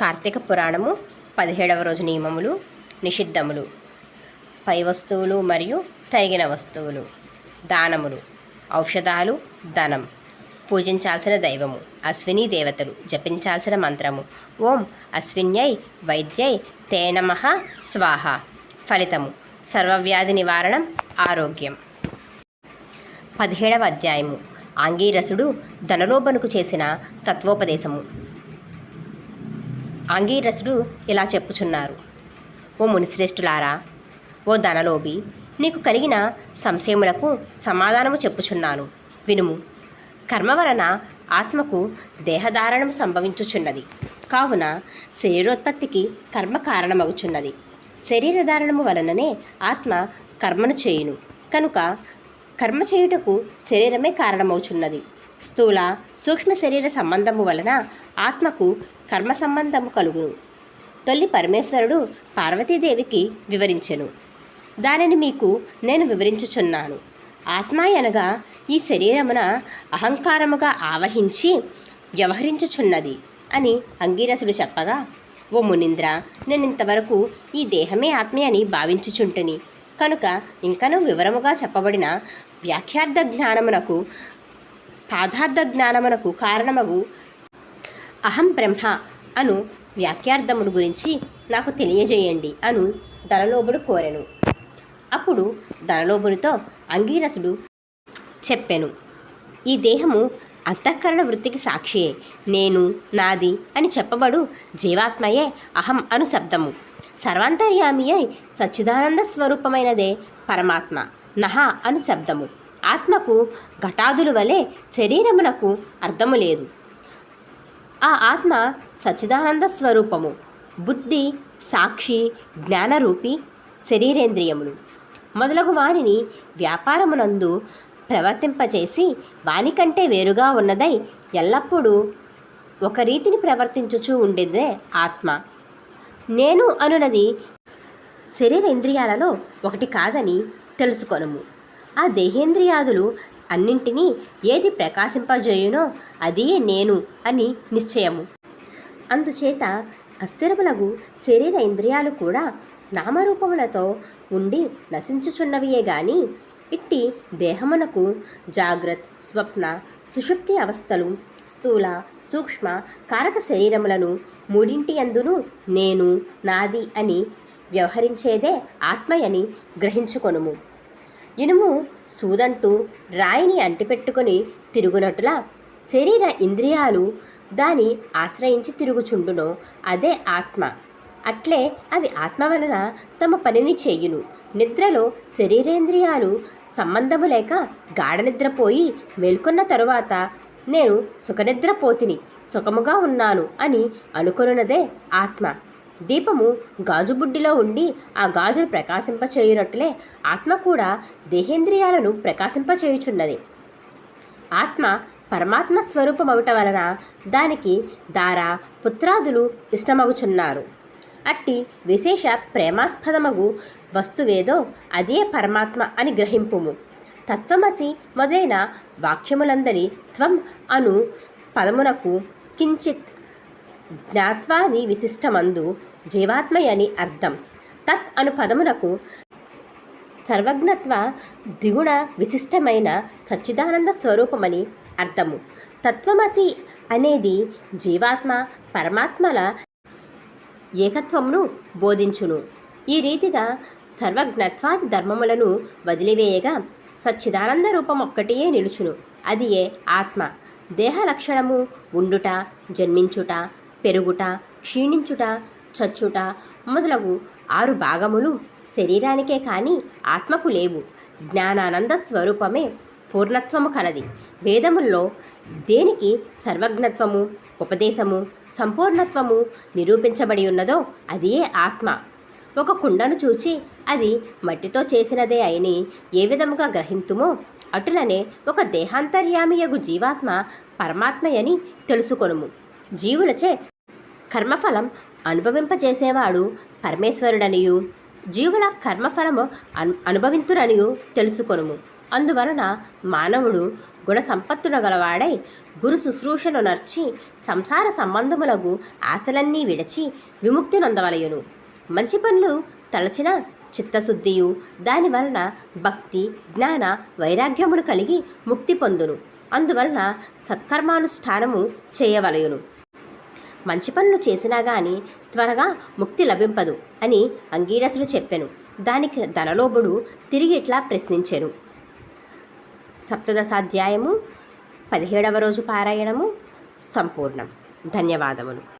కార్తీక పురాణము పదిహేడవ రోజు నియమములు నిషిద్ధములు పై వస్తువులు మరియు తరిగిన వస్తువులు దానములు ఔషధాలు ధనం పూజించాల్సిన దైవము అశ్విని దేవతలు జపించాల్సిన మంత్రము ఓం అశ్విన్యై వైద్యై తేనమః స్వాహ ఫలితము సర్వవ్యాధి నివారణం ఆరోగ్యం. పదిహేడవ అధ్యాయము ఆంగీరసుడు ధనలోబనుకు చేసిన తత్వోపదేశము. ఆంగీరసుడు ఇలా చెప్పుచున్నారు. ఓ మునిశ్రేష్ఠులారా ఓ ధనలోభి నీకు కలిగిన సంశయములకు సమాధానము చెప్పుచున్నాను. వినుము కర్మ వలన ఆత్మకు దేహధారణం సంభవించుచున్నది. కావున శరీరోత్పత్తికి కర్మ కారణమగుచున్నది. శరీరధారణము వలననే ఆత్మ కర్మను చేయును. కనుక కర్మ చేయుటకు శరీరమే కారణమవుచున్నది. స్థూల సూక్ష్మ శరీర సంబంధము వలన ఆత్మకు కర్మ సంబంధము కలుగును. తొలి పరమేశ్వరుడు పార్వతీదేవికి వివరించెను. దానిని మీకు నేను వివరించుచున్నాను. ఆత్మ అనగా ఈ శరీరమున అహంకారముగా ఆవహించి వ్యవహరించుచున్నది అని అంగీరసుడు చెప్పగా ఓ మునింద్ర నేను ఇంతవరకు ఈ దేహమే ఆత్మే అని భావించుచుంటిని. కనుక ఇంకనూ వివరముగా చెప్పబడిన వ్యాఖ్యార్థ జ్ఞానమునకు పాదార్థ జ్ఞానమునకు కారణమగు అహం బ్రహ్మ అను వ్యాఖ్యార్థమును గురించి నాకు తెలియజేయండి అను ధనలోభుడు కోరెను. అప్పుడు ధనలోభునితో అంగీరసుడు చెప్పెను. ఈ దేహము అంతఃకరణ వృత్తికి సాక్షియే. నేను నాది అని చెప్పబడు జీవాత్మయే అహం అను శబ్దము. సర్వాంతర్యామి అయి సచ్చిదానంద స్వరూపమైనదే పరమాత్మ నహ అను శబ్దము. ఆత్మకు ఘటాదుల వలె శరీరమునకు అర్థము లేదు. ఆ ఆత్మ సచ్చిదానంద స్వరూపము. బుద్ధి సాక్షి జ్ఞానరూపి శరీరేంద్రియములు. మొదలగు వానిని వ్యాపారమునందు ప్రవర్తింపచేసి వానికంటే వేరుగా ఉన్నదై ఎల్లప్పుడూ ఒక రీతిని ప్రవర్తించుచూ ఉండేదే ఆత్మ. నేను అనునది శరీరేంద్రియాలలో ఒకటి కాదని తెలుసుకొనుము. ఆ దేహేంద్రియాదులు అన్నింటినీ ఏది ప్రకాశింపజేయునో అదే నేను అని నిశ్చయము. అందుచేత అస్థిరములగు శరీర ఇంద్రియాలు కూడా నామరూపములతో ఉండి నశించుచున్నవియే గాని ఇట్టి దేహమునకు జాగ్రత్త స్వప్న సుషుప్తి అవస్థలు స్థూల సూక్ష్మ కారక శరీరములను మూడింటి అందును నేను నాది అని వ్యవహరించేదే ఆత్మయని గ్రహించుకొనుము. ఇనుము సూదంటూ రాయిని అంటిపెట్టుకొని తిరుగునట్టులా శరీర ఇంద్రియాలు దాని ఆశ్రయించి తిరుగుచుండునో అదే ఆత్మ. అట్లే అవి ఆత్మ వలన తమ పనిని చేయును. నిద్రలో శరీరేంద్రియాలు సంబంధము లేక గాఢ నిద్రపోయి మేల్కొన్న తరువాత నేను సుఖనిద్రపోతిని సుఖముగా ఉన్నాను అని అనుకొనున్నదే ఆత్మ. దీపము గాజుబుడ్డిలో ఉండి ఆ గాజును ప్రకాశింపచేయునట్లే ఆత్మ కూడా దేహేంద్రియాలను ప్రకాశింపచేయుచున్నది. ఆత్మ పరమాత్మ స్వరూపమగుట వలన దానికి దార పుత్రాదులు ఇష్టమగుచున్నారు. అట్టి విశేష ప్రేమాస్పదమగు వస్తువేదో అదే పరమాత్మ అని గ్రహింపుము. తత్వమసి మొదలైన వాక్యములందరి త్వం అను పదమునకు కించిత్ జ్ఞాత్వాది విశిష్టమందు జీవాత్మయని అర్థం. తత్ అను పదమునకు సర్వజ్ఞత్వ ద్విగుణ విశిష్టమైన సచ్చిదానంద స్వరూపమని అర్థము. తత్వమసి అనేది జీవాత్మ పరమాత్మల ఏకత్వమును బోధించును. ఈ రీతిగా సర్వజ్ఞత్వాది ధర్మములను వదిలివేయగా సచ్చిదానంద రూపం ఒక్కటియే నిలుచును. అది ఏ ఆత్మ. దేహ లక్షణము ఉండుట జన్మించుట పెరుగుట క్షీణించుట చచ్చుట. మొదలగు ఆరు భాగములు శరీరానికే కానీ ఆత్మకు లేవు. జ్ఞానానంద స్వరూపమే పూర్ణత్వము కలది. వేదముల్లో దేనికి సర్వజ్ఞత్వము ఉపదేశము సంపూర్ణత్వము నిరూపించబడి ఉన్నదో అదియే ఆత్మ. ఒక కుండను చూచి అది మట్టితో చేసినదే అయిని ఏ విధముగా గ్రహింతుమో అటులనే ఒక దేహాంతర్యామియగు జీవాత్మ పరమాత్మయని తెలుసుకొనుము. జీవులచే కర్మఫలం అనుభవింపజేసేవాడు పరమేశ్వరుడనియు. జీవుల కర్మఫలము అను అనుభవింతురనియు తెలుసుకొనుము. అందువలన మానవుడు గుణ సంపత్తుల గలవాడై గురు శుశ్రూషను నర్చి సంసార సంబంధములకు ఆశలన్నీ విడచి విముక్తి నొందవలయును. మంచి పనులు తలచిన చిత్తశుద్ధియు. దాని వలన భక్తి జ్ఞాన వైరాగ్యములు కలిగి ముక్తి పొందును. అందువలన సత్కర్మానుష్ఠానము చేయవలయును. మంచి పనులు చేసినా గాని త్వరగా ముక్తి లభింపదు అని అంగీరసుడు చెప్పెను. దానికి ధనలోభుడు తిరిగి ఇట్లా ప్రశ్నించెను. సప్తదశాధ్యాయము పదిహేడవ రోజు పారాయణము సంపూర్ణం. ధన్యవాదములు.